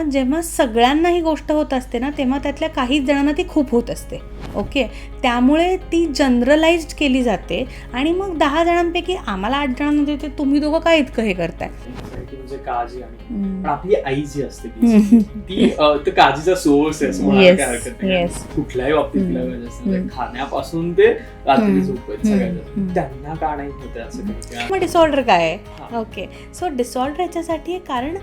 जेव्हा सगळ्यांना ही गोष्ट होत असते ना तेव्हा त्यातल्या काही जणांना ती खूप होत असते ओके त्यामुळे ती जनरलाइज्ड केली जाते आणि मग दहा जणांपैकी आम्हाला आठ जणांना देते तुम्ही दोघं काय इतकं हे करताय म्हणजे काळजी आणि हम्म. पण आपली आई जी असते. ती ती, अ, तर काळजीचा सोर्स आहे असं म्हणायला Yes, काही हरकत नाही yes. कुठल्याही बाबतीत हम्म. तिला गरज असते. हम्म. खाण्यापासून ते रात्री हम्म. झोपेत हम्म. सगळ्यात हम्म. त्यांना का नाही होत असं काही मग डिसऑर्डर काय आहे हा. ओके सो डिसऑर्डर याच्यासाठी आहे कारण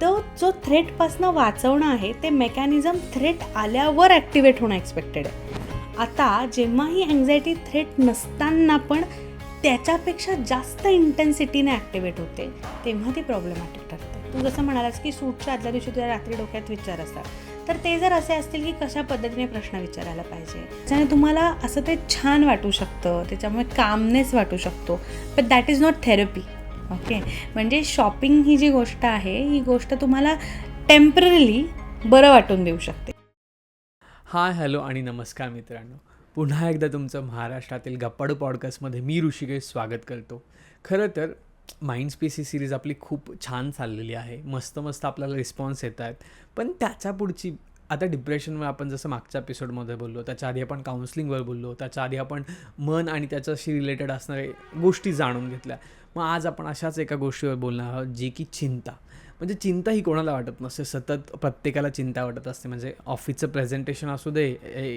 तो जो थ्रेटपासनं वाचवणं आहे ते मेकॅनिझम थ्रेट आल्यावर ॲक्टिवेट होणं एक्सपेक्टेड आहे. आता जेव्हा ही अँझायटी थ्रेट नसताना पण त्याच्यापेक्षा जास्त इंटेन्सिटीने ॲक्टिवेट होते तेव्हा ती प्रॉब्लेमॅटिक ठरते. तू जसं म्हणालास की सूटच्या आदल्या दिवशी तुझ्या रात्री डोक्यात विचार असतात. तर ते जर असे असतील की कशा पद्धतीने प्रश्न विचारायला पाहिजे? त्याच्याने तुम्हाला असं ते छान वाटू शकतं त्याच्यामुळे कामनेस वाटू शकतो. But that is not therapy okay म्हणजे शॉपिंग ही जी गोष्ट आहे ही गोष्ट तुम्हाला टेंपररी बरं वाटून देऊ शकते. हाय हॅलो आणि नमस्कार मित्रांनो. पुन्हा एकदा तुमचं महाराष्ट्रातील गप्पाडू पॉडकास्टमध्ये मी ऋषिकेश स्वागत करतो. खरं तर माइंड स्पेस ही सिरीज आपली खूप छान चाललेली आहे. मस्त मस्त आपल्याला रिस्पॉन्स येत आहेत. पण त्याच्या पुढची आता डिप्रेशनवर आपण जसं मागच्या एपिसोडमध्ये बोललो त्याच्या आधी आपण काउन्सलिंगवर बोललो त्याच्या आधी आपण मन आणि त्याच्याशी रिलेटेड असणारे गोष्टी जाणून घेतल्या. मग आज आपण अशाच एका गोष्टीवर बोलणार आहोत जी की चिंता. म्हणजे चिंता ही कोणाला वाटत नसते. सतत प्रत्येकाला चिंता वाटत असते. म्हणजे ऑफिसचं प्रेझेंटेशन असू दे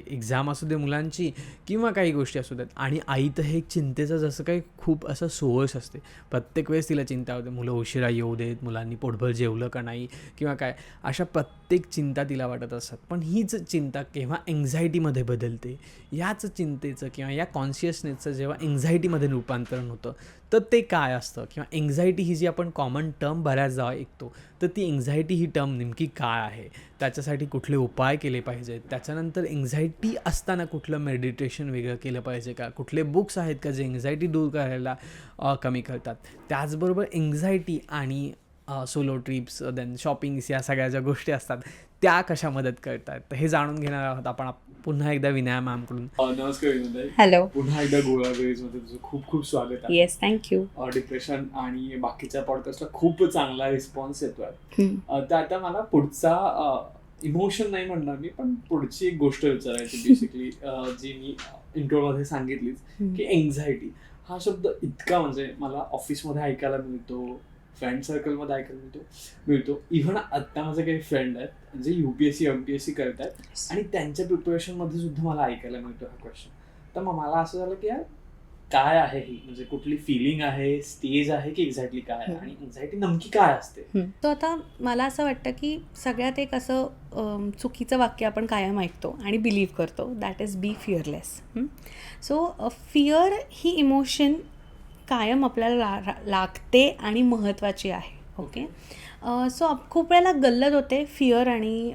एक्झाम असू दे मुलांची किंवा काही गोष्टी असू देत. आणि आई तर हे एक चिंतेचं जसं काही खूप असं सोहस असते. प्रत्येक वेळेस तिला चिंता होते. मुलं उशिरा येऊ देत मुलांनी पोटभर जेवलं का नाही किंवा काय. अशा प्रत्येक चिंता तिला वाटत असतात. पण हीच चिंता केव्हा एन्झायटीमध्ये बदलते याच चिंतेचं किंवा या कॉन्शियसनेसचं जेव्हा एन्झायटीमध्ये रूपांतरण होतं तर ते काय असतं? किंवा एन्झायटी ही जी आपण कॉमन टर्म बऱ्याचदा ऐकतो तर ती एन्झायटी ही टर्म नेमकी काय आहे? त्याच्यासाठी कुठले उपाय केले पाहिजेत? त्याच्यानंतर एन्झायटी असताना कुठलं मेडिटेशन वेगळं केलं पाहिजे का? कुठले बुक्स आहेत का जे एन्झायटी दूर करायला कमी करतात? त्याचबरोबर एन्झायटी आणि सोलो ट्रिप्स देन शॉपिंग्स या सगळ्या ज्या गोष्टी असतात त्या कशा मदत करतात? तर हे जाणून घेणार आहोत आपण. आप- पुन्हा एकदा विनया मॅमकडून. नमस्कार हॅलो पुन्हा एकदा गोळा मध्ये तुझं खूप खूप स्वागत आहे. येस थँक्यू डिप्रेशन आणि बाकीच्या पॉडकास्टला खूप चांगला रिस्पॉन्स येतोय. तर आता मला पुढचा इमोशन नाही म्हणणार मी पण पुढची एक गोष्ट विचारायची बेसिकली जी मी इंट्रोमध्ये सांगितलीच की एन्झायटी हा शब्द इतका म्हणजे मला ऑफिसमध्ये ऐकायला मिळतो फ्रेंड सर्कलमध्ये ऐकायला मिळतो मिळतो. इव्हन आत्ता माझे काही फ्रेंड आहेत जे UPSC M P S C करत आहेत आणि त्यांच्या प्रिपरेशनमध्ये सुद्धा मला ऐकायला मिळतो हा क्वेश्चन तर मग मला असं झालं की यार काय आहे ही? म्हणजे कुठली फिलिंग आहे स्टेज आहे की एक्झॅक्टली काय? आहे आणि एन्झायटी नमकी काय असते? तो आता मला असं वाटतं की सगळ्यात एक असं चुकीचं वाक्य आपण कायम ऐकतो आणि बिलीव्ह करतो. That is be fearless so fear he emotion कायम आपल्याला ला लागते आणि महत्त्वाची आहे. ओके सो खूप वेळेला गल्लत होते फिअर आणि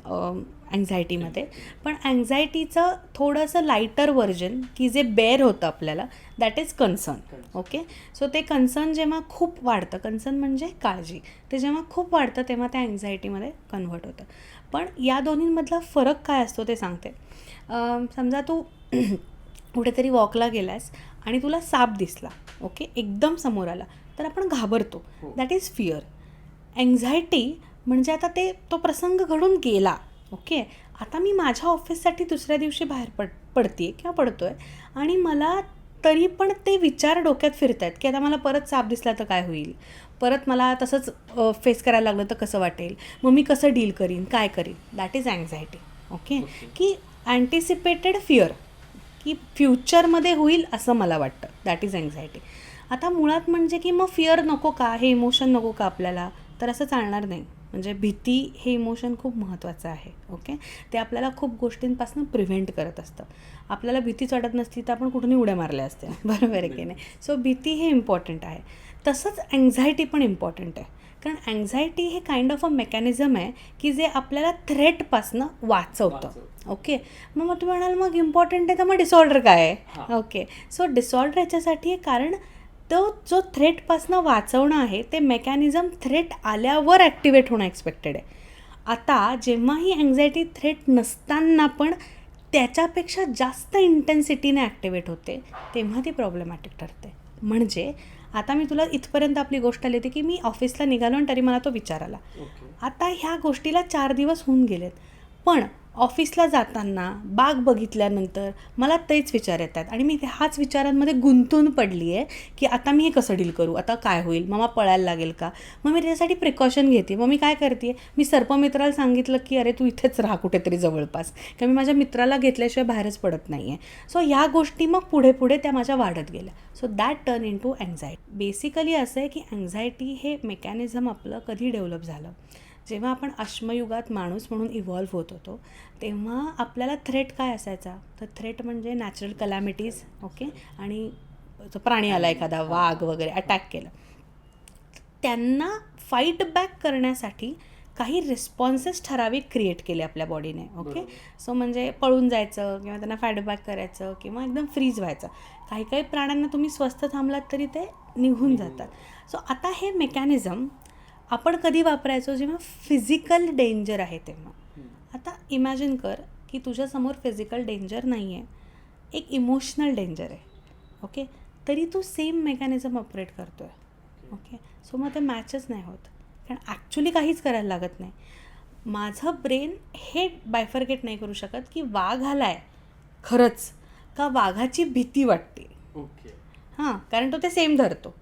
अँझायटीमध्ये पण अँझायटीचं थोडंसं लाईटर व्हर्जन की जे बेअर होतं आपल्याला that is concern okay so ते कन्सर्न जेव्हा खूप वाढतं कन्सर्न म्हणजे काळजी. ते जेव्हा खूप वाढतं तेव्हा त्या अँझायटीमध्ये कन्व्हर्ट होतं. पण या दोन्हींमधला फरक काय असतो ते सांगते. समजा तू कुठेतरी वॉकला गेलास आणि तुला साप दिसला. ओके? एकदम समोर आला. तर आपण घाबरतो. दॅट इज फिअर अँझायटी म्हणजे आता ते तो प्रसंग घडून गेला. ओके? आता मी माझ्या ऑफिससाठी दुसऱ्या दिवशी बाहेर पड पडते किंवा पडतो आहे आणि मला तरी पण ते विचार डोक्यात फिरत आहेत की आता मला परत साप दिसला तर काय होईल? परत मला तसंच फेस करायला लागलं तर कसं वाटेल? मग मी कसं डील करीन? काय करीन? That is anxiety okay. की अँटिसिपेटेड फिअर की फ्युचरमध्ये होईल असं मला वाटतं. दॅट इज अँझायटी आता मुळात म्हणजे की मग फिअर नको का? हे इमोशन नको का आपल्याला? तर असं चालणार नाही. म्हणजे भीती हे इमोशन खूप महत्त्वाचं आहे ओके ते आपल्याला खूप गोष्टींपासून प्रिव्हेंट करत असतं. आपल्याला भीतीच वाटत नसती तर आपण कुठूनही उड्या मारल्या असत्या. बरोबर आहे की नाही? सो भीती हे इम्पॉर्टंट आहे. तसंच अँझायटी पण इम्पॉर्टंट आहे. कारण अँझायटी हे काइंड ऑफ अ मेकॅनिझम आहे की जे आपल्याला थ्रेटपासनं वाचवतं. ओके मग मग तुम्ही म्हणाल मग इम्पॉर्टंट आहे तर मग डिसऑर्डर काय आहे. ओके सो डिसऑर्डर याच्यासाठी आहे कारण तो जो थ्रेटपासनं वाचवणं आहे ते मेकॅनिझम थ्रेट आल्यावर ॲक्टिवेट होणं एक्सपेक्टेड आहे. आता जेव्हा ही अँझायटी थ्रेट नसताना पण त्याच्यापेक्षा जास्त इंटेन्सिटीने ॲक्टिवेट होते तेव्हा ती प्रॉब्लेमॅटिक ठरते. म्हणजे आता मी तुला इथपर्यंत आपली गोष्ट आली होती की मी ऑफिसला निघालो आणि तरी मला तो विचार आला. ओके. आता ह्या गोष्टीला चार दिवस होऊन गेलेत. पण ऑफिसला जाताना बाग बघितल्यानंतर मला तेच विचार येतात. आणि मी हाच विचारांमध्ये गुंतून पडली आहे की आता मी हे कसं डील करू? आता काय होईल? मग मला पळायला लागेल का? मग मी त्याच्यासाठी प्रिकॉशन घेते. मग मी काय करते? मी सर्पमित्राला सांगितलं की अरे तू इथेच राहा कुठेतरी जवळपास. किंवा मी माझ्या मित्राला घेतल्याशिवाय बाहेरच पडत नाही आहे सो ह्या गोष्टी मग पुढे पुढे त्या माझ्या वाढत गेल्या. So that turn into anxiety basically असं आहे की अँझायटी हे मेकॅनिझम आपलं कधी डेव्हलप झालं? जेव्हा आपण अश्मयुगात माणूस म्हणून इव्हॉल्व्ह होत होतो तेव्हा आपल्याला थ्रेट काय असायचा? तर थ्रेट म्हणजे नॅचरल कलॅमिटीज ओके आणि जो प्राणी आला एखादा वाघ वगैरे अटॅक केलं. त्यांना फाईट बॅक करण्यासाठी काही रिस्पॉन्सेस ठराविक क्रिएट केले आपल्या बॉडीने ओके. सो म्हणजे पळून जायचं किंवा त्यांना फाईडबॅक करायचं किंवा एकदम फ्रीज व्हायचं. काही काही प्राण्यांना तुम्ही स्वस्थ थांबलात तरी ते निघून जातात. सो आता हे मेकॅनिझम आपण कधी वापरायचो जेव्हा फिजिकल डेंजर आहे तेव्हा. आता इमॅजिन कर की तुझ्यासमोर फिजिकल डेंजर नाही आहे एक इमोशनल डेंजर आहे. ओके तरी तू सेम मेकॅनिझम ऑपरेट करतो आहे ओके सो मग ते मॅचच नाही होत. कारण ॲक्च्युली काहीच करायला लागत नाही. माझं ब्रेन हे बायफर्गेट नाही करू शकत की वाघ आलाय. खरंच. का वाघाची भीती वाटते. ओके. हां कारण तो ते सेम धरतो.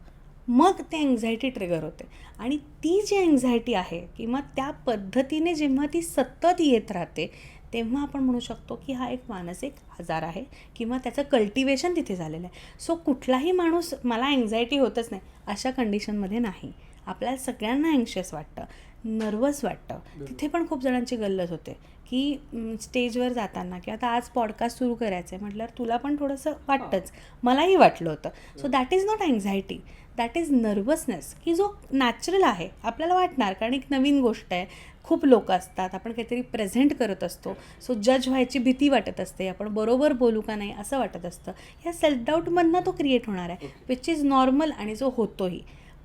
मग ते अँझायटी ट्रिगर होते. आणि ती जी अँझायटी आहे किंवा त्या पद्धतीने जेव्हा ती सतत येत राहते तेव्हा आपण म्हणू शकतो की हा एक मानसिक आजार आहे किंवा त्याचं कल्टिवेशन तिथे झालेलं आहे. सो कुठलाही माणूस मला अँझायटी होतच नाही अशा कंडिशनमध्ये नाही. आपल्याला सगळ्यांना अँशियस वाटतं नर्वस वाटतं. तिथे पण खूप जणांची गल्लत होते की स्टेजवर जाताना की आता आज पॉडकास्ट सुरू करायचं आहे म्हटल्यावर तुला पण थोडंसं वाटतंच. मलाही वाटलं होतं. So that is not anxiety that is nervousness की जो नॅचरल आहे आपल्याला वाटणार कारण एक नवीन गोष्ट आहे. खूप लोक असतात आपण काहीतरी प्रेझेंट करत असतो. सो जज व्हायची भीती वाटत असते. आपण बरोबर बोलू का नाही असं वाटत असतं. ह्या सेल्फ डाऊटमधनं तो क्रिएट होणार आहे विच इज नॉर्मल आणि जो होतोही.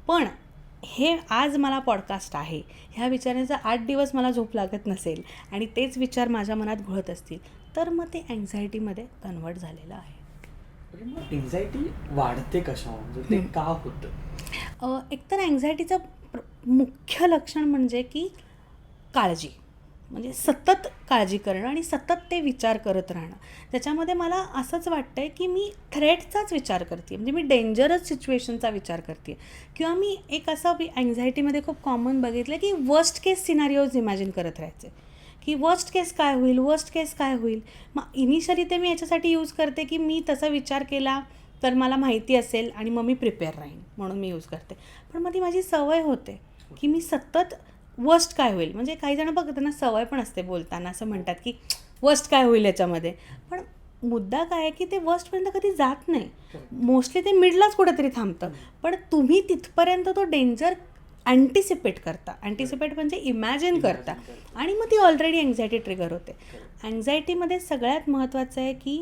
पण हे आज मला पॉडकास्ट आहे. ह्या विचारांचा आठ दिवस मला झोप लागत नसेल आणि तेच विचार माझ्या मनात घोळत असतील तर मग ते अँझायटीमध्ये कन्वर्ट झालेलं आहे. मग एन्झायटी वाढते कशा म्हणजे ते. का होतं? अ, एकतर अँझायटीचं प्र- मुख्य लक्षण म्हणजे की काळजी. म्हणजे सतत काळजी करणं आणि सतत ते विचार करत राहणं. त्याच्यामध्ये मला असंच वाटतं आहे की मी थ्रेटचाच विचार करते म्हणजे मी डेंजरस सिच्युएशनचा विचार करते किंवा मी एक असं अँझायटीमध्ये खूप कॉमन बघितलं की वर्स्ट केस सिनारिओज इमॅजिन करत राहायचे. की वर्स्ट केस काय होईल वर्स्ट केस काय होईल? मग इनिशियली ते मी याच्यासाठी यूज करते की मी तसा विचार केला तर मला माहिती असेल आणि मग मी प्रिपेअर राहीन म्हणून मी यूज करते. पण मग ती माझी सवय होते की मी सतत वर्स्ट काय होईल? म्हणजे काही जण बघ त्यांना सवय पण असते बोलताना असं म्हणतात की वर्स्ट काय होईल याच्यामध्ये? पण मुद्दा काय आहे की ते वर्स्टपर्यंत कधी जात नाही. मोस्टली ते मिडलाच कुठेतरी थांबतं. पण तुम्ही तिथपर्यंत तो डेंजर अँटिसिपेट करता. अँटिसिपेट म्हणजे इमॅजिन करता. आणि मग ती ऑलरेडी अँझायटी ट्रिगर होते. अँझायटीमध्ये सगळ्यात महत्त्वाचं आहे की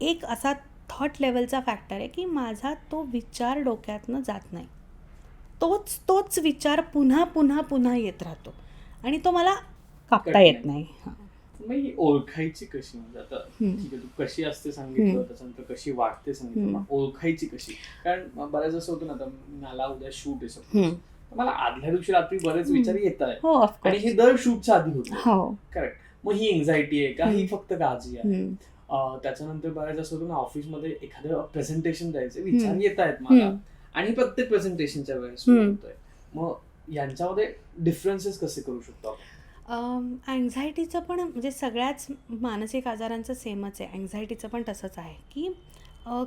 एक असा थॉट लेवलचा फॅक्टर आहे की माझा तो विचार डोक्यातनं जात नाही. तोच तोच विचार पुन्हा पुन्हा पुन्हा येत राहतो. आणि तो मला कापता येत नाही. मग ओळखायची कशी? म्हणजे आता. ठीक आहे तू कशी असते सांगितलं. त्याच्यानंतर कशी वाटते सांगितलं ओळखायची कशी? कारण बऱ्याच असं होतं ना आता मला उद्या शूट आहे मला आदल्या दिवशी रात्री बरेच. विचार येत आहेत. हो आणि हे दर शूटच्या आधी होतं. हो. करेक्ट मग ही एन्झायटी आहे का? ही. फक्त काळजी आहे. त्याच्यानंतर बऱ्याच असं होतं ना ऑफिसमध्ये एखादं प्रेझेंटेशन द्यायचे. विचार. येत आहेत मला. आणि प्रत्येक प्रेझेंटेशनच्या वेळेस. होतोय. मग यांच्यामध्ये डिफरन्सेस कसे करू शकतो अँझायटीचं पण म्हणजे सगळ्याच मानसिक आजारांचं सेमच आहे. अँझायटीचं पण तसंच आहे की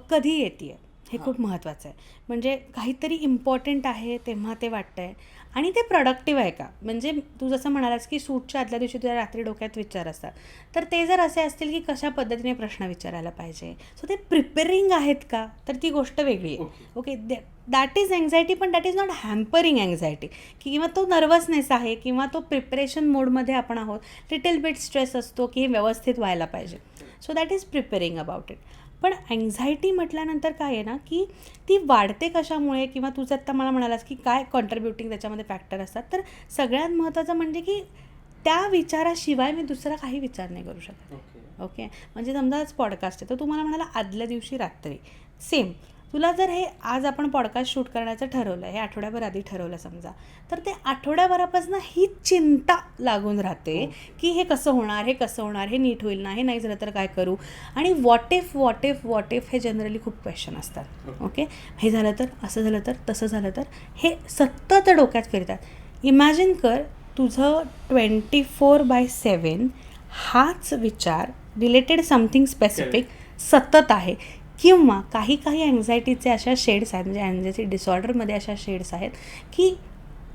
कधी येते हे. खूप महत्त्वाचं आहे. म्हणजे काहीतरी इम्पॉर्टंट आहे तेव्हा ते वाटतं आहे आणि ते प्रोडक्टिव्ह आहे का? म्हणजे तू जसं म्हणालास की शूटच्या आदल्या दिवशी तुझ्या रात्री डोक्यात विचार असतात. तर ते जर असे असतील की कशा पद्धतीने प्रश्न विचारायला पाहिजे? सो ते प्रिपेरिंग आहेत का? तर ती गोष्ट वेगळी आहे. Okay. Okay that is anxiety पण that is not hampering anxiety किंवा तो नर्वसनेस आहे किंवा तो प्रिपरेशन मोडमध्ये आपण आहोत. लिटिल बिट स्ट्रेस असतो की हे व्यवस्थित व्हायला पाहिजे. So that is preparing about it पण अँझायटी म्हटल्यानंतर काय आहे ना की ती वाढते कशामुळे किंवा तुझं आत्ता मला म्हणालास की काय कॉन्ट्रीब्युटिंग त्याच्यामध्ये फॅक्टर असतात तर सगळ्यात महत्त्वाचं म्हणजे की त्या विचाराशिवाय मी दुसरा काही विचार नाही करू शकत. ओके. ओके? म्हणजे समजा आज पॉडकास्ट आहे तर तुम्हाला म्हणाला आदल्या दिवशी रात्री. सेम तुला जर हे आज आपण पॉडकास्ट शूट करण्याचं ठरवलं हे आठवड्याभर आधी ठरवलं समजा तर ते आठवड्याभरापासून हीच चिंता लागून राहते की हे कसं होणार हे कसं होणार हे नीट होईल ना हे नाही झालं तर काय करू? आणि what if what if what if हे जनरली खूप क्वेश्चन असतात. ओके हे झालं तर असं झालं तर तसं झालं तर हे सतत डोक्यात फिरतात. इमॅजिन कर तुझं ट्वेंटी फोर बाय सेवन हाच विचार रिलेटेड समथिंग स्पेसिफिक सतत आहे. किंवा काही काही अँझायटीचे अशा शेड्स आहेत म्हणजे अँझायटी डिसऑर्डरमध्ये अशा शेड्स आहेत की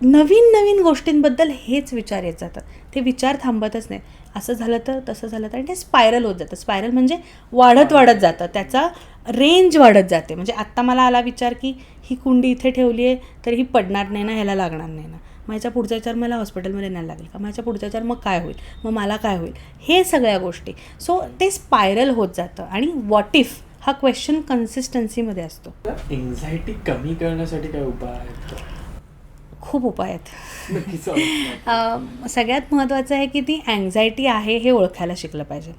नवीन नवीन गोष्टींबद्दल हेच विचार येत जातात. ते विचार थांबतच नाही असं झालं तर तसं झालं तर आणि ते स्पायरल होत जातं. स्पायरल म्हणजे वाढत वाढत जातं. त्याचा रेंज वाढत जाते. म्हणजे आत्ता मला आला विचार की ही कुंडी इथे ठेवली आहे तर ही पडणार नाही ना ह्याला लागणार नाही ना. मग याच्या पुढचा विचार मला हॉस्पिटलमध्ये नाही लागेल का? याच्या पुढचा विचार मग काय होईल? मग मला काय होईल? हे सगळ्या गोष्टी. सो ते स्पायरल होत जातं. आणि वॉट इफ हा क्वेश्चन कन्सिस्टन्सीमध्ये असतो. एन्झायटी कमी करण्यासाठी काय उपाय आहेत खूप उपाय आहेत. सगळ्यात महत्त्वाचं आहे की ती अँझायटी आहे हे ओळखायला शिकलं पाहिजे?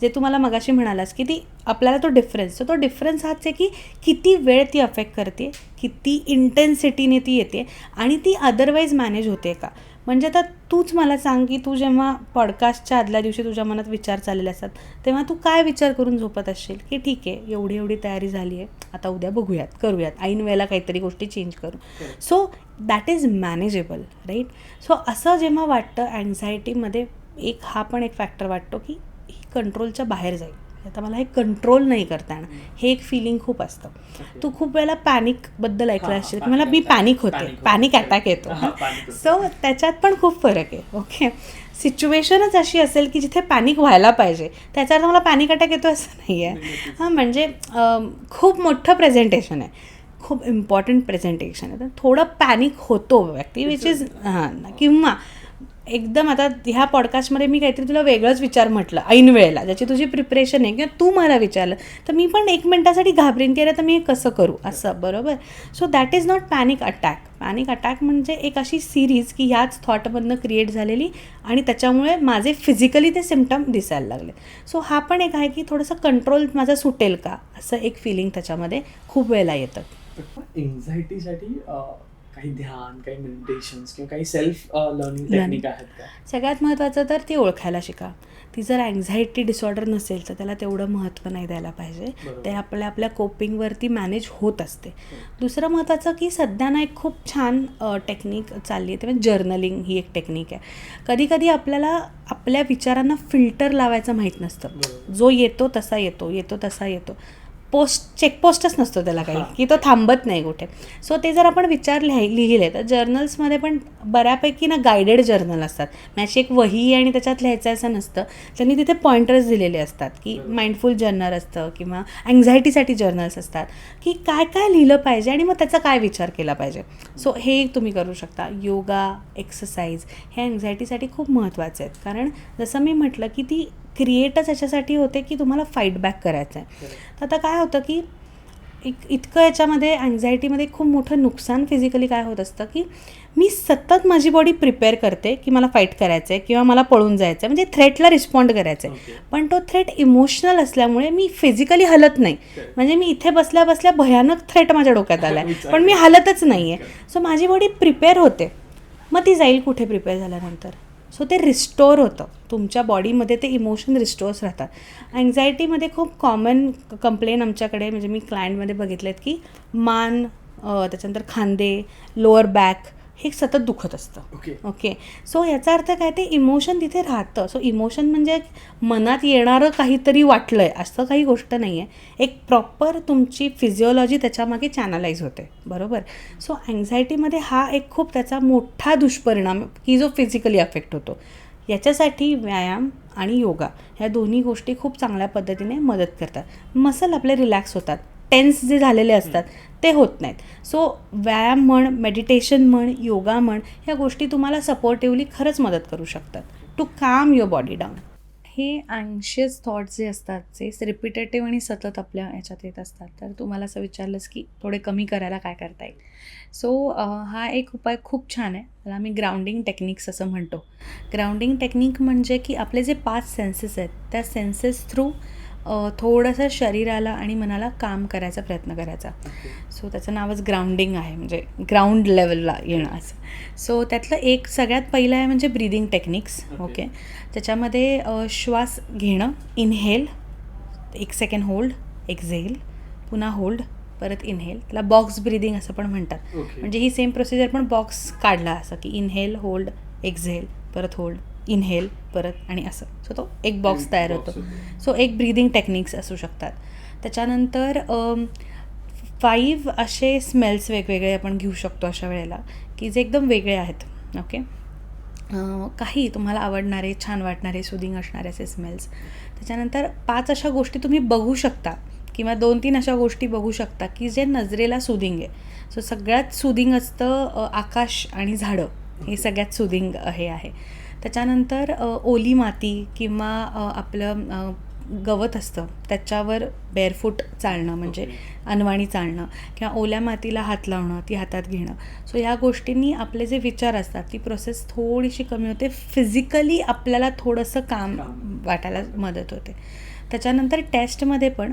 जे तू मला मगाशी म्हणालास की ती आपल्याला तो डिफरन्स तो डिफरन्स हाच आहे की किती वेळ ती अफेक्ट करते किती इंटेन्सिटीने ती येते आणि ती अदरवाईज मॅनेज होते का? म्हणजे आता तूच मला सांग की तू जेव्हा पॉडकास्टच्या आदल्या दिवशी तुझ्या मनात विचार चाललेले असतात तेव्हा तू काय विचार करून झोपत असशील? की ठीक आहे एवढी एवढी तयारी झाली आहे आता उद्या बघूयात करूयात ऐन वेळेला काहीतरी गोष्टी चेंज करू. So that is manageable right so असं जेव्हा वाटतं अँझायटीमध्ये एक हा पण एक फॅक्टर वाटतो की ही कंट्रोलच्या बाहेर जाईल. आता मला हे कंट्रोल नाही करता येणार. हे एक फिलिंग खूप असतं. तू खूप वेळेला पॅनिकबद्दल ऐकलं panic मला attack. पॅनिक होते. पॅनिक अटॅक येतो. हां. सो त्याच्यात पण खूप फरक आहे. ओके सिच्युएशनच अशी असेल की जिथे पॅनिक व्हायला पाहिजे. त्याचा अर्थ मला पॅनिक अटॅक येतो असं नाही आहे हां म्हणजे खूप मोठं प्रेझेंटेशन आहे. खूप इम्पॉर्टंट प्रेझेंटेशन आहे. तर थोडं पॅनिक होतो व्यक्ती विच इज हां किंवा एकदम आता ह्या पॉडकास्टमध्ये मी काहीतरी तुला वेगळंच विचार म्हटलं ऐन वेळेला ज्याची तुझी प्रिपरेशन आहे किंवा तू मला विचारलं तर मी पण एक मिनटासाठी घाबरीन केलं तर मी हे कसं करू? असं बरोबर? So that is not panic attack panic attack म्हणजे एक अशी सिरीज की ह्याच थॉटमधनं क्रिएट झालेली आणि त्याच्यामुळे माझे फिजिकली ते सिमटम दिसायला लागले. सो हा पण एक आहे की थोडंसं कंट्रोल माझा सुटेल का? असं एक फिलिंग त्याच्यामध्ये खूप वेळेला येतं. एन्झायटीसाठी काही ध्यान काही मेडिटेशन्स किंवा काही सेल्फ लर्निंग टेक्निक आहेत का? सगळ्यात महत्त्वाचं तर ती ओळखायला शिका. ती जर अँझायटी डिसऑर्डर नसेल तर त्याला तेवढं महत्त्व नाही द्यायला पाहिजे. ते आपल्या आपल्या कोपिंगवरती मॅनेज होत असते. दुसरं महत्त्वाचं की सध्या ना एक खूप छान टेक्निक चालली आहे. ते म्हणजे जर्नलिंग ही एक टेक्निक आहे. कधी कधी आपल्याला आपल्या विचारांना फिल्टर लावायचं माहीत नसतं. जो येतो तसा येतो येतो तसा येतो. पोस्ट चेकपोस्टच नसतो त्याला काही. की तो थांबत नाही कुठे. सो ते जर आपण विचार लिहि लिहिले तर जर्नल्समध्ये पण बऱ्यापैकी ना गायडेड जर्नल असतात. म्हणजे एक वही आणि त्याच्यात लिहायचं असं नसतं. त्यांनी तिथे पॉइंटर्स दिलेले असतात की. माइंडफुल जर्नल असतं किंवा अँझायटीसाठी जर्नल्स असतात की काय काय लिहिलं पाहिजे आणि मग त्याचा काय विचार केला पाहिजे. सो हे एक तुम्ही करू शकता. योगा एक्सरसाइज हे अँझायटीसाठी खूप महत्त्वाचे आहेत. कारण जसं मी म्हटलं की ती क्रिएटच याच्यासाठी होते की तुम्हाला फाईट बॅक करायचं आहे तर आता काय होतं की एक इतकं याच्यामध्ये अँझायटीमध्ये खूप मोठं नुकसान फिजिकली काय होत असतं की मी सतत माझी बॉडी प्रिपेअर करते की मला फाईट करायचं आहे किंवा मला पळून जायचं आहे म्हणजे थ्रेटला रिस्पॉन्ड करायचं आहे. पण तो थ्रेट इमोशनल असल्यामुळे मी फिजिकली हलत नाही. म्हणजे मी इथे बसल्या बसल्या भयानक थ्रेट माझ्या डोक्यात आला आहे पण मी. हलतच नाही आहे. सो माझी बॉडी प्रिपेअर होते मग ती जाईल कुठे प्रिपेअर झाल्यानंतर सो ते रिस्टोअर होतं. तुमच्या बॉडीमध्ये ते इमोशन रिस्टोअर्स राहतात. अँझायटीमध्ये खूप कॉमन कंप्लेन आमच्याकडे म्हणजे मी क्लायंटमध्ये बघितलेत की मान त्याच्यानंतर खांदे लोअर बॅक हे सतत दुखत असतं. ओके. ओके. सो याचा अर्थ काय? ते इमोशन तिथे राहतं. सो इमोशन म्हणजे मनात येणारं काहीतरी वाटलं आहे असं काही गोष्ट नाही आहे एक प्रॉपर तुमची फिजिओलॉजी त्याच्यामागे चॅनलाइज होते. बरोबर? सो अँझायटीमध्ये हा एक खूप त्याचा मोठा दुष्परिणाम की जो फिजिकली अफेक्ट होतो. याच्यासाठी व्यायाम आणि योगा ह्या दोन्ही गोष्टी खूप चांगल्या पद्धतीने मदत करतात. मसल आपले रिलॅक्स होतात. टेन्स जे झालेले असतात ते होत नाहीत. सो व्यायाम म्हण मेडिटेशन म्हण योगा म्हण ह्या गोष्टी तुम्हाला सपोर्टिव्हली खरंच मदत करू शकतात. टू काम युअर बॉडी डाऊन हे अँशियस थॉट्स जे असतात जे रिपिटेटिव्ह आणि सतत आपल्या ह्याच्यात येत असतात तर तुम्हाला असं विचारलंस की थोडे कमी करायला काय करता येईल? सो हा एक उपाय खूप छान आहे. त्याला आम्ही ग्राउंडिंग टेक्निक्स असं म्हणतो. ग्राउंडिंग टेक्निक म्हणजे की आपले जे पाच सेन्सेस आहेत त्या सेन्सेस थ्रू थोडंसं शरीराला आणि मनाला काम करायचा प्रयत्न करायचा. सो त्याचं नावच ग्राउंडिंग आहे म्हणजे ग्राउंड लेवलला येणं असं. सो त्यातलं एक सगळ्यात पहिलं आहे म्हणजे ब्रिदिंग टेक्निक्स. ओके त्याच्यामध्ये श्वास घेणं इनहेल एक सेकंड होल्ड एक्झेल पुन्हा होल्ड परत इनहेल त्याला बॉक्स ब्रिदिंग असं पण म्हणतात. म्हणजे ही सेम प्रोसिजर पण बॉक्स काढला असं की इनहेल होल्ड एक्झेल परत होल्ड इनहेल परत आणि असं. सो तो एक बॉक्स तयार होतो. सो एक ब्रीदिंग टेक्निक्स असू शकतात. त्याच्यानंतर फाईव्ह असे स्मेल्स वेगवेगळे आपण घेऊ शकतो अशा वेळेला की जे एकदम वेगळे आहेत. ओके काही तुम्हाला आवडणारे छान वाटणारे सुदिंग असणारे असे स्मेल्स त्याच्यानंतर पाच अशा गोष्टी तुम्ही बघू शकता किंवा दोन तीन अशा गोष्टी बघू शकता की जे नजरेला सुदिंग आहे. सो सगळ्यात सुदिंग असतं आकाश आणि झाडं. हे सगळ्यात सुदिंग हे आहे. त्याच्यानंतर ओली माती किंवा आपलं गवत असतं त्याच्यावर बेअरफूट चालणं म्हणजे Okay. अनवाणी चालणं किंवा ओल्या मातीला हात लावणं ती हातात घेणं सो ह्या गोष्टींनी आपले जे विचार असतात ती प्रोसेस थोडीशी कमी होते फिजिकली आपल्याला थोडंसं काम. वाटायला मदत होते त्याच्यानंतर टेस्टमध्ये पण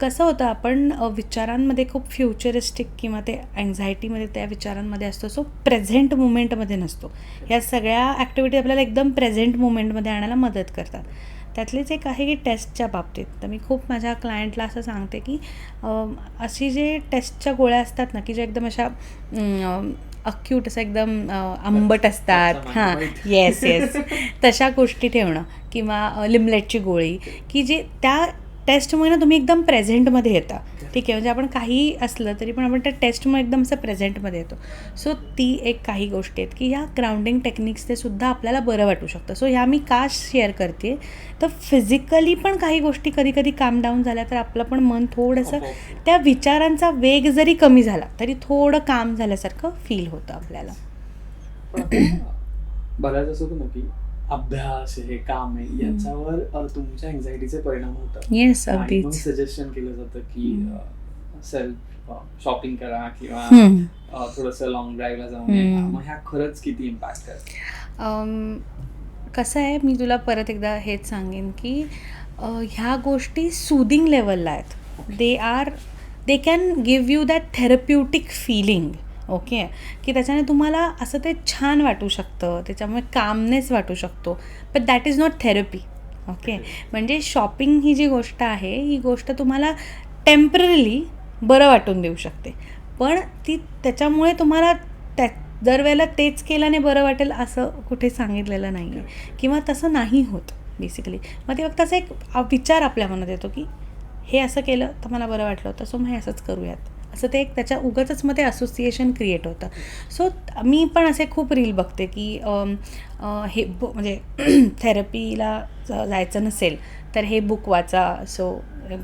कसं होतं आपण विचारांमध्ये खूप फ्युचरिस्टिक किंवा ते अँझायटीमध्ये त्या विचारांमध्ये असतो. सो प्रेझेंट मुमेंटमध्ये नसतो. या सगळ्या ॲक्टिव्हिटी आपल्याला एकदम प्रेझेंट मुमेंटमध्ये आणायला मदत करतात. त्यातलेच एक आहे की टेस्टच्या बाबतीत. तर मी खूप माझ्या क्लायंटला असं सांगते की अशी जे टेस्टच्या गोळ्या असतात ना की ज्या एकदम अशा अक्यूट असं एकदम आंबट असतात. हां. येस येस तशा गोष्टी ठेवणं किंवा लिमलेटची गोळी की जे त्या टेस्टमुळे ना तुम्ही एकदम प्रेझेंटमध्ये येता. ठीक आहे म्हणजे आपण काही असलं तरी पण आपण त्या टेस्टमुळे एकदम असं प्रेझेंटमध्ये येतो. सो ती एक काही गोष्टी आहेत की ह्या ग्राउंडिंग टेक्निक्स ते सुद्धा आपल्याला बरं वाटू शकतं. सो ह्या मी का शेअर करते तर फिजिकली पण काही गोष्टी कधी कधी काम डाऊन झाल्या तर आपलं पण मन थोडंसं आपोआप. त्या विचारांचा वेग जरी कमी झाला तरी थोडं काम झाल्यासारखं फील होतं आपल्याला. बऱ्याच असं होतं ना की अभ्यास हे काम आहे याच्यावर तुमच्या अँझायटीचे परिणाम होतात. येस अगदीच. सजेशन केलं जातं की सेल्फ शॉपिंग करा किंवा थोडंसं लॉंग ड्राईव्हला जाऊन. मग ह्या खरंच किती इम्पॅक्ट करतात? अम, कसं आहे मी तुला परत एकदा हेच सांगेन की ह्या गोष्टी सुदिंग लेवलला आहेत. They are they can give you that therapeutic feeling okay. की त्याच्याने तुम्हाला असं ते छान वाटू शकतं त्याच्यामुळे कामनेस वाटू शकतो. पण that is not therapy okay. म्हणजे शॉपिंग ही जी गोष्ट आहे ही गोष्ट तुम्हाला टेम्पररीली बरं वाटून देऊ शकते. पण ती त्याच्यामुळे तुम्हाला त्या दरवेळेला तेच केल्याने बरं वाटेल असं कुठे सांगितलेलं नाही आहे किंवा तसं नाही होत बेसिकली मग ते फक्त असं एक विचार आपल्या मनात येतो की हे असं केलं तर मला बरं वाटलं होतं सो मग हे असंच करूयात. असं ते एक त्याच्या उगाचच मग ते असोसिएशन क्रिएट होतं. सो मी पण असे खूप रील बघते की हे बु म्हणजे थेरपीला जायचं नसेल तर हे बुक वाचा. सो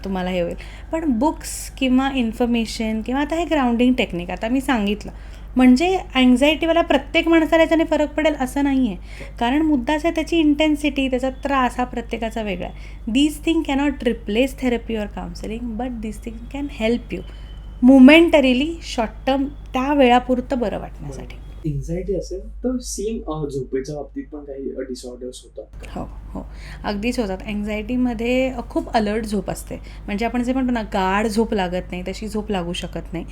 तुम्हाला हे होईल. पण बुक्स किंवा इन्फॉर्मेशन किंवा आता हे ग्राउंडिंग टेक्निक आता मी सांगितलं. म्हणजे अँझायटीवाला प्रत्येक माणसाला याच्याने फरक पडेल असं नाही आहे कारण मुद्दाच आहे त्याची इंटेन्सिटी त्याचा त्रास हा प्रत्येकाचा वेगळा आहे. These thing cannot replace therapy or counselling but these thing can help you momentarily short term त्या वेळापुरतं बरं वाटण्यासाठी. एन्झायटी असेल तर सेम झोपेच्या बाबतीत पण काही डिसऑर्डर्स होतात का? हो हो. अगदीच होतात. अँझायटीमध्ये खूप अलर्ट झोप असते. म्हणजे आपण जे म्हणतो ना गाढ झोप लागत नाही तशी झोप लागू शकत नाही.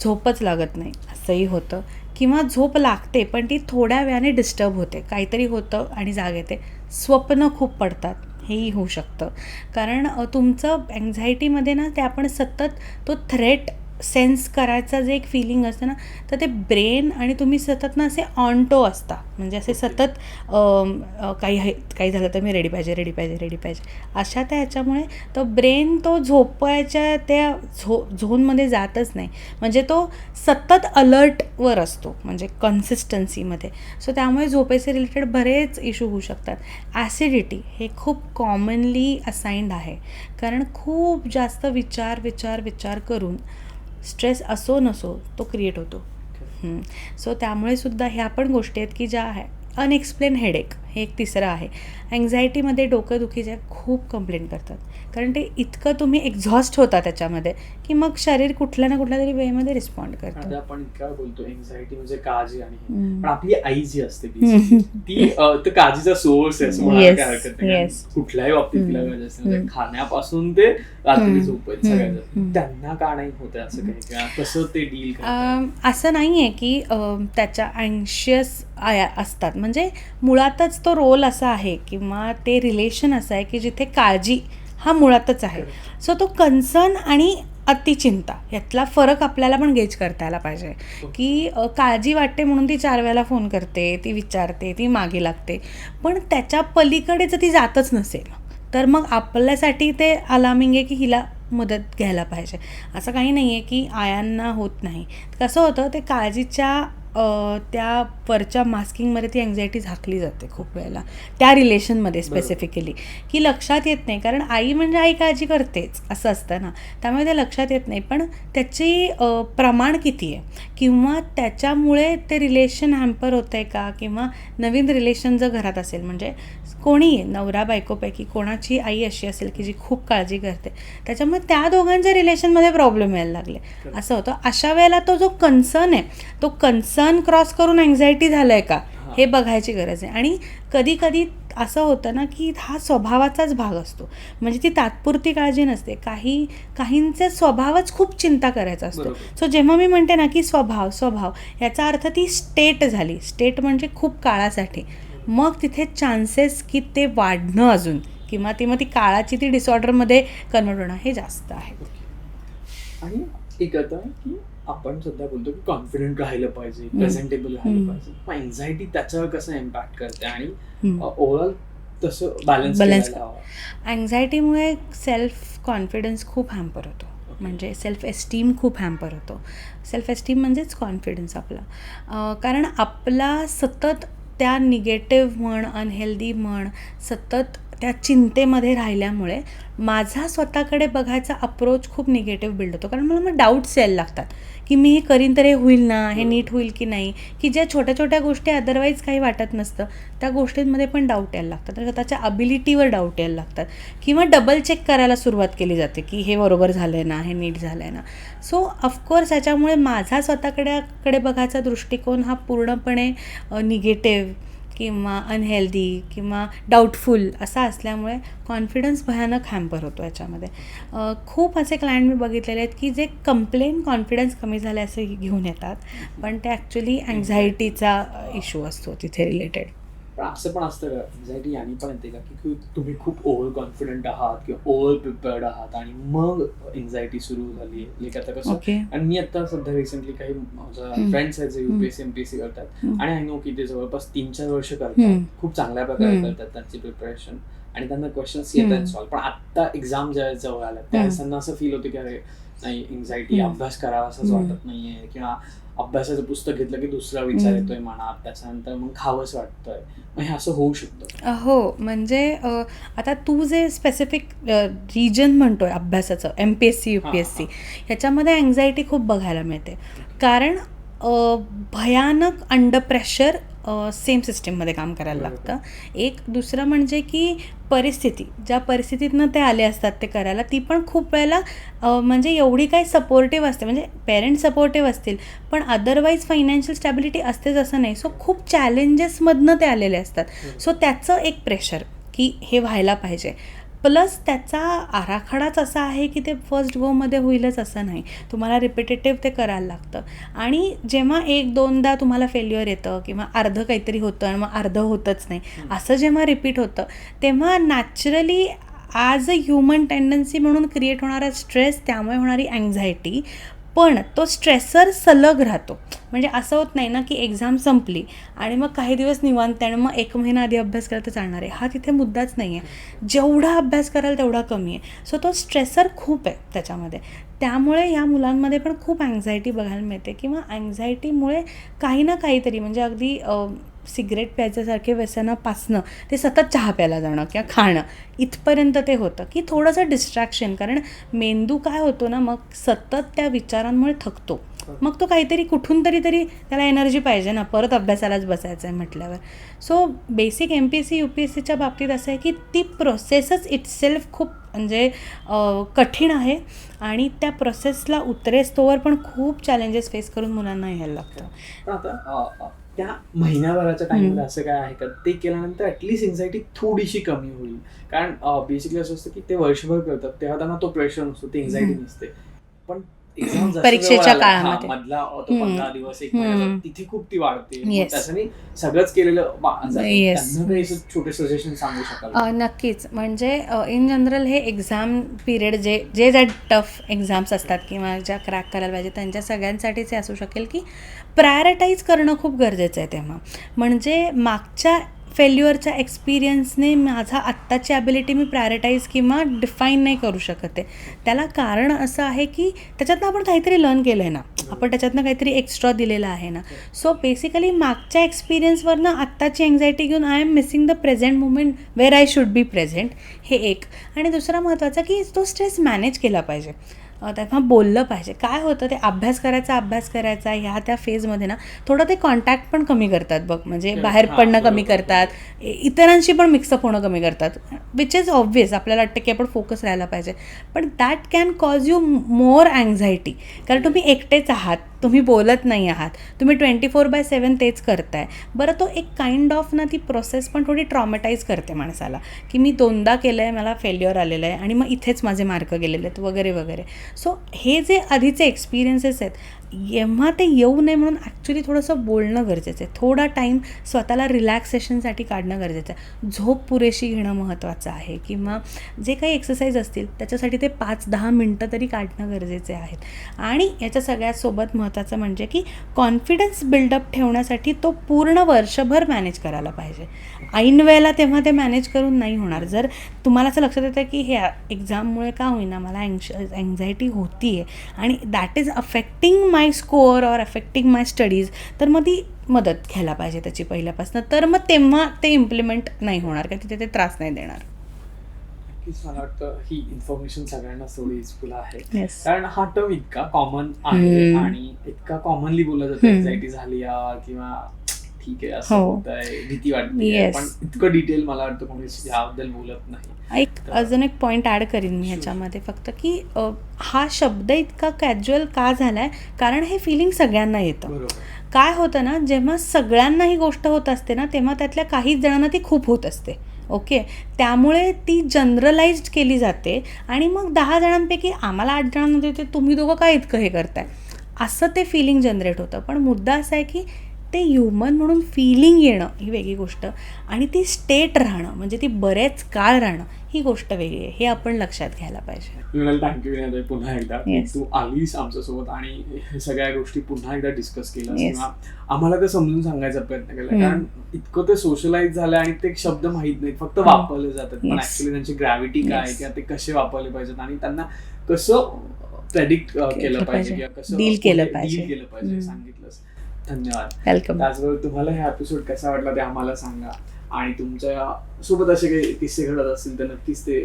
झोपच लागत नाही. असंही होतं. किंवा झोप लागते पण ती थोड्या वेळाने डिस्टर्ब होते. काहीतरी होतं आणि जाग येते. स्वप्न खूप पडतात. हेही होऊ शकतं. कारण तुमचं अँझायटीमध्ये ना ते आपण सतत तो थ्रेट सेन्स करायचा जे एक फिलिंग असतं ना तर ते ब्रेन आणि तुम्ही सतत ना असे ऑनटो असता. म्हणजे असे सतत काही आहे काही झालं तर मी रेडी पाहिजे रेडी पाहिजे रेडी पाहिजे. अशा त्या ह्याच्यामुळे तो ब्रेन तो झोपायच्या त्या झो झोनमध्ये जातच नाही. म्हणजे तो सतत अलर्टवर असतो म्हणजे कन्सिस्टन्सीमध्ये सो त्यामुळे झोपेचे रिलेटेड बरेच इश्यू होऊ शकतात. ॲसिडिटी हे खूप कॉमनली असाइंड आहे. कारण खूप जास्त विचार विचार विचार करून स्ट्रेस असो नसो तो क्रिएट होतो. सो त्यामुळे सुद्धा ह्या पण गोष्टी आहेत की ज्या आहे. अनएक्सप्लेन हेडेक हे एक तिसरं आहे. अँझायटीमध्ये डोकंदुखीच्या खूप कंप्लेंट करतात कारण ते इतकं तुम्ही एक्झॉस्ट होता त्याच्यामध्ये की मग शरीर कुठल्या ना कुठल्या तरी वेमध्ये रिस्पॉन्ड करतं आपण इतका बोलतो एन्झायटी म्हणजे काळजी आणि. पण आपली आई जी असते ती काळजीचा सोर्स आहे. कुठल्याही बाबतीत तिला. गरज असते म्हणजे. खाण्यापासून ते रात्री. झोपेत. त्यांना का नाही होते असं काही कसं ते डील असं नाही आहे की त्याच्या अँशियस आया असतात म्हणजे मुळातच तो रोल असा आहे किंवा ते रिलेशन असं आहे की जिथे काळजी हा मुळातच आहे. सो तो कन्सर्न आणि अतिचिंता यातला फरक आपल्याला पण गेज करता यायला पाहिजे. की अ, काळजी वाटते म्हणून ती चार वेळेला फोन करते ती विचारते ती मागे लागते. पण त्याच्या पलीकडे जर ती जातच नसेल. तर मग आपल्यासाठी ते अलार्मिंग आहे की हिला मदत घ्यायला पाहिजे. असं काही नाही आहे की आयांना होत नाही. कसं होतं ते काळजीच्या त्या वरच्या मास्किंगमध्ये ती अँझायटी झाकली जाते खूप वेळेला. त्या रिलेशनमध्ये. स्पेसिफिकली की लक्षात येत नाही. कारण आई म्हणजे आई काळजी करतेच असं असतं ना. त्यामुळे ते लक्षात येत नाही. पण त्याची प्रमाण किती आहे? किंवा त्याच्यामुळे ते रिलेशन हॅम्पर होतं आहे का? किंवा नवीन रिलेशन जर घरात असेल म्हणजे कोणी नवरा बायकोपैकी कोणाची आई अशी असेल की जी खूप काळजी करते त्याच्यामुळे त्या दोघांच्या रिलेशनमध्ये प्रॉब्लेम यायला लागले. असं होतं. अशा वेळेला तो जो कन्सर्न आहे तो कन्सर्न क्रॉस करून अँझायटी झालं आहे का? हे. बघायची गरज आहे. आणि कधी कधी असं होतं ना की हा स्वभावाचाच भाग असतो. म्हणजे ती तात्पुरती काळजी नसते. काही काहींचे स्वभावच खूप चिंता करायचा असतो. सो जेव्हा मी म्हणते ना की स्वभाव स्वभाव याचा अर्थ ती स्टेट झाली. स्टेट म्हणजे खूप काळासाठी. मग तिथे चान्सेस की ते वाढणं अजून. किंवा ती मग ती काळाची ती डिसऑर्डरमध्ये कन्वर्ट होणं हे जास्त आहे. आणि एक आता की आपण सध्या बोलतो की कॉन्फिडंट राहिलं पाहिजे. प्रेझेंटेबल राहिलं. पाहिजे. मग एन्झायटी त्याच्यावर कसं इम्पॅक्ट करते? आणि. ओव्हरऑल तसं बॅलन्स हवं. अँझायटीमुळे सेल्फ कॉन्फिडन्स खूप हॅम्पर होतो. म्हणजे सेल्फ एस्टीम खूप हॅम्पर होतो. सेल्फ एस्टीम म्हणजेच कॉन्फिडन्स आपला. कारण आपला सतत त्या निगेटिव्ह म्हण अनहेल्दी म्हण सतत त्या चिंतेमध्ये राहिल्यामुळे माझा स्वतःकडे बघायचा अप्रोच खूप निगेटिव्ह बिल्ड होतो. कारण मला मग डाऊट्स यायला लागतात. की मी हे करीन तर हे होईल ना? हे नीट होईल की नाही? की ज्या छोट्या छोट्या गोष्टी अदरवाईज काही वाटत नसतं त्या गोष्टींमध्ये पण डाऊट यायला लागतात. तर स्वतःच्या अबिलिटीवर डाऊट यायला लागतात. किंवा डबल चेक करायला सुरुवात केली जाते की हे बरोबर झालं आहे ना? हे नीट झालं आहे ना सो ऑफकोर्स ह्याच्यामुळे माझा स्वतःकडे कडे बघायचा दृष्टिकोन हा पूर्णपणे निगेटिव्ह किंवा अनहेल्दी किंवा डाऊटफुल असा असल्यामुळे कॉन्फिडन्स भयानक हॅम्पर होतो याच्यामध्ये. खूप असे क्लायंट मी बघितलेले आहेत की जे कंप्लेन कॉन्फिडन्स कमी झाले असे घेऊन येतात पण ते ॲक्च्युली अँझायटीचा इश्यू असतो तिथे रिलेटेड पण असं पण असतं का एन्झायटी आणि पण येते का की तुम्ही खूप ओव्हर कॉन्फिडंट आहात किंवा ओव्हर प्रिपेअर्ड आहात आणि मग एन्झायटी सुरू झाली लाईक आता कसं आणि मी आता सध्या रिसेंटली काही हम्म. फ्रेंड्स आहेत जे. युपीएससी एमपीएससी करतात. आणि आय नो की ते जवळपास तीन चार वर्ष. करतात खूप चांगल्या प्रकारे. करतात त्यांची प्रिपरेशन आणि त्यांना क्वेश्चन्स येत आहेत हम्म. सॉल्व पण आता एक्झाम ज्या जवळ आल्या. त्यावेळेस त्यांना असं फील होते की अरे नाही एन्झायटी. अभ्यास करावा असंच. वाटत नाहीये किंवा अभ्यासाचं पुस्तक घेतलं की दुसरा विचार. येतोय मनात त्याच्यानंतर मग खावंच वाटतंय. मग हे असं होऊ शकतं. हो म्हणजे आता तू जे स्पेसिफिक रिजन म्हणतोय अभ्यासाचं M P S C U P S C ह्याच्यामध्ये अँझायटी खूप बघायला मिळते. कारण भयानक अंडर प्रेशर सेम सिस्टीममध्ये काम करायला लागतं. एक दुसरं म्हणजे की परिस्थिती. ज्या परिस्थितीतनं ते आले असतात ते करायला ती पण खूप वेळेला म्हणजे एवढी काही सपोर्टिव्ह असते. म्हणजे पेरेंट्स सपोर्टिव्ह असतील पण अदरवाईज फायनान्शियल स्टॅबिलिटी असतेच असं नाही. सो खूप चॅलेंजेसमधनं ते आलेले असतात. सो त्याचं एक प्रेशर की हे व्हायला पाहिजे. प्लस त्याचा आराखडाच असा आहे की ते फर्स्ट गोमध्ये होईलच असं नाही. तुम्हाला रिपिटेटिव्ह ते करायला लागतं. आणि जेव्हा एक दोनदा तुम्हाला फेल्युअर येतं किंवा अर्धं काहीतरी होतं आणि मग अर्धं होतच नाही असं जेव्हा रिपीट होतं तेव्हा naturally as a human tendency म्हणून क्रिएट होणारा स्ट्रेस त्यामुळे होणारी अँझायटी पण तो स्ट्रेसर सलग राहतो. म्हणजे असं होत नाही ना की एक्झाम संपली आणि मग काही दिवस निवांत आणि मग एक महिना आधी अभ्यास करायला चालणार आहे. हा तिथे मुद्दाच नाही आहे जेवढा अभ्यास कराल तेवढा कमी आहे. सो तो स्ट्रेसर खूप आहे त्याच्यामध्ये. त्यामुळे या मुलांमध्ये पण खूप अँझायटी बघायला मिळते किंवा अँझायटीमुळे काही ना काहीतरी म्हणजे अगदी सिगरेट प्यायच्यासारखे व्यसनापासनं ते सतत चहा प्यायला जाणं किंवा खाणं इथपर्यंत ते होतं की थोडंसं डिस्ट्रॅक्शन कारण मेंदू काय होतो ना मग सतत त्या विचारांमुळे थकतो. मग तो काहीतरी कुठून तरी तरी त्याला एनर्जी पाहिजे ना परत अभ्यासालाच बसायचं आहे म्हटल्यावर. So basic M P S C U P S सीच्या बाबतीत असं आहे की ती प्रोसेसच इटसेल्फ खूप म्हणजे कठीण आहे आणि त्या प्रोसेसला उतरेस तोवर पण खूप चॅलेंजेस फेस करून मुलांना यायला लागतं. त्या महिन्याभराच्या टाइममध्ये असं काय आहे का? ते केल्यानंतर ऍटलीस्ट एन्झायटी थोडीशी कमी होईल. कारण बेसिकली असं असतं की ते वर्षभर करतात तेव्हा त्यांना तो प्रेशर नसतो ती एन्झायटी. नसते. पण परीक्षेच्या काळामध्ये. मधला तो. पंधरा दिवस एक तिथे खूप ती वाढते. त्याच्याने सगळंच केलेलं छोटे सजेशन सांगू शकाल नक्कीच. म्हणजे इन जनरल हे एक्झाम पिरियड जे जे ज्या टफ एक्झाम्स असतात किंवा ज्या क्रॅक करायला पाहिजे त्यांच्या सगळ्यांसाठीच हे असू शकेल की प्रायोरिटाईज करणं खूप गरजेचं आहे तेव्हा. म्हणजे मागच्या फेल्युअरच्या एक्सपिरियन्सने माझा आत्ताची ॲबिलिटी मी प्रायोरिटाईज किंवा डिफाईन नाही करू शकत आहे. त्याला कारण असं आहे की त्याच्यातनं आपण काहीतरी लर्न केलं आहे ना. आपण त्याच्यातनं काहीतरी एक्स्ट्रा दिलेलं आहे ना. सो बेसिकली मागच्या एक्सपिरियन्सवरनं आत्ताची एन्झायटी घेऊन I am missing the present moment where I should be present हे एक. आणि दुसरा महत्त्वाचा की तो स्ट्रेस मॅनेज केला पाहिजे. तेव्हा बोललं पाहिजे. काय होतं ते अभ्यास करायचा अभ्यास करायचा ह्या त्या फेजमध्ये ना थोडं ते कॉन्टॅक्ट पण कमी करतात बघ. म्हणजे. बाहेर पडणं कमी. करतात इतरांशी पण मिक्सअप होणं कमी करतात विच इज ऑब्वियस आपल्याला वाटतं की आपण फोकस राहायला पाहिजे. पण that can cause you more anxiety कारण तुम्ही एकटेच आहात. तुम्ही बोलत नाही आहात. तुम्ही ट्वेंटी फोर बाय सेवन तेच करताय. बरं तो एक काइंड ऑफ ना ती प्रोसेस पण थोडी ट्रॉमेटाईज करते माणसाला की मी दोनदा केलं आहे मला फेल्युअर आलेलं आहे आणि मग इथेच माझे मार्क गेलेले आहेत वगैरे वगैरे. सो हे जे आधीचे एक्सपिरियन्सेस आहेत जेव्हा ते येऊ नये म्हणून ॲक्च्युली थोडंसं बोलणं गरजेचं आहे. थोडा टाईम स्वतःला रिलॅक्सेशनसाठी काढणं गरजेचं आहे. झोप पुरेशी घेणं महत्त्वाचं आहे किंवा जे काही एक्सरसाइज असतील त्याच्यासाठी ते पाच दहा मिनटं तरी काढणं गरजेचे आहेत. आणि याच्या सगळ्यात सोबत महत्त्वाचं म्हणजे की कॉन्फिडन्स बिल्डअप ठेवण्यासाठी तो पूर्ण वर्षभर मॅनेज करायला पाहिजे. ऐन वेळेला तेव्हा ते मॅनेज करून नाही होणार. जर तुम्हाला असं लक्षात येतं की हे एक्झाममुळे का होईना मला अँश अँझायटी होती आहे आणि that is affecting my score or affecting my studies तर मग ती मदत घ्यायला पाहिजे त्याची पहिल्यापासून तर मग तेव्हा ते इम्प्लिमेंट नाही होणार का तिथे ते त्रास नाही देणार नक्कीच मला वाटतं ही इन्फॉर्मेशन सगळ्यांना थोडी युजफुल आहे कारण हा टर्म इतका कॉमन आहे. आणि इतका कॉमनली बोलला जातं हम्म. एन्झायटी झाली किंवा ठीक आहे असं हो. होत आहे भीती वाटते. पण इतकं डिटेल मला वाटतं कोणीच याबद्दल बोलत नाही. एक अजून एक पॉईंट ॲड करीन मी ह्याच्यामध्ये फक्त की हा शब्द इतका कॅज्युअल का झाला आहे कारण हे फिलिंग सगळ्यांना येतं. काय होतं ना जेव्हा सगळ्यांना ही गोष्ट होत असते ना तेव्हा त्यातल्या काही जणांना ती खूप होत असते. ओके? त्यामुळे ती जनरलाइज्ड केली जाते आणि मग दहा जणांपैकी आम्हाला आठ जणांमध्ये ते तुम्ही दोघं काय इतकं हे करताय? असं ते फिलिंग जनरेट होतं. पण मुद्दा असा आहे की ते ह्युमन म्हणून फिलिंग येणं ही वेगळी गोष्ट आणि ती स्टेट राहणं म्हणजे ती बरेच काळ राहणं ही गोष्ट वेगळी आहे हे आपण लक्षात घ्यायला पाहिजे थँक्यू पुन्हा एकदा. तू आलीस आमच्यासोबत आणि हे सगळ्या गोष्टी पुन्हा एकदा डिस्कस केल्या. किंवा आम्हाला ते समजून सांगायचा प्रयत्न केला. कारण इतकं ते सोशलाइज झालं आणि ते शब्द माहीत नाहीत फक्त वापरले जातात पण. ऍक्च्युली त्यांची ग्रॅव्हिटी काय. किंवा ते कसे वापरले पाहिजेत आणि त्यांना कसं प्रेडिक्ट केलं पाहिजे. किंवा कसं Deal केलं पाहिजे. सांगितलंस धन्यवाद. वेलकम त्याचबरोबर तुम्हाला हा एपिसोड कसा वाटला ते आम्हाला सांगा. आणि तुमच्यासोबत असे काही किस्से घडत असतील तर नक्कीच ते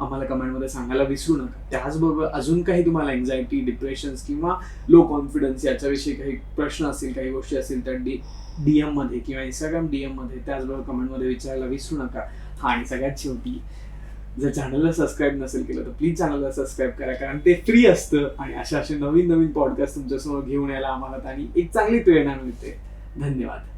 आम्हाला कमेंटमध्ये सांगायला विसरू नका. त्याचबरोबर अजून काही तुम्हाला एन्झायटी डिप्रेशन्स किंवा लो कॉन्फिडन्स याच्याविषयी काही प्रश्न असतील काही गोष्टी असतील तर डी डीएममध्ये किंवा इंस्टाग्राम डीएममध्ये त्याचबरोबर कमेंटमध्ये विचारायला विसरू नका. हा आणि सगळ्यात शेवटी जर चॅनलला सबस्क्राईब नसेल केलं तर प्लीज चॅनलला सबस्क्राईब करा. कारण ते फ्री असतं. आणि अशा असे नवीन नवीन पॉडकास्ट तुमच्यासमोर घेऊन यायला आम्हाला आणि एक चांगली प्रेरणा मिळते. धन्यवाद.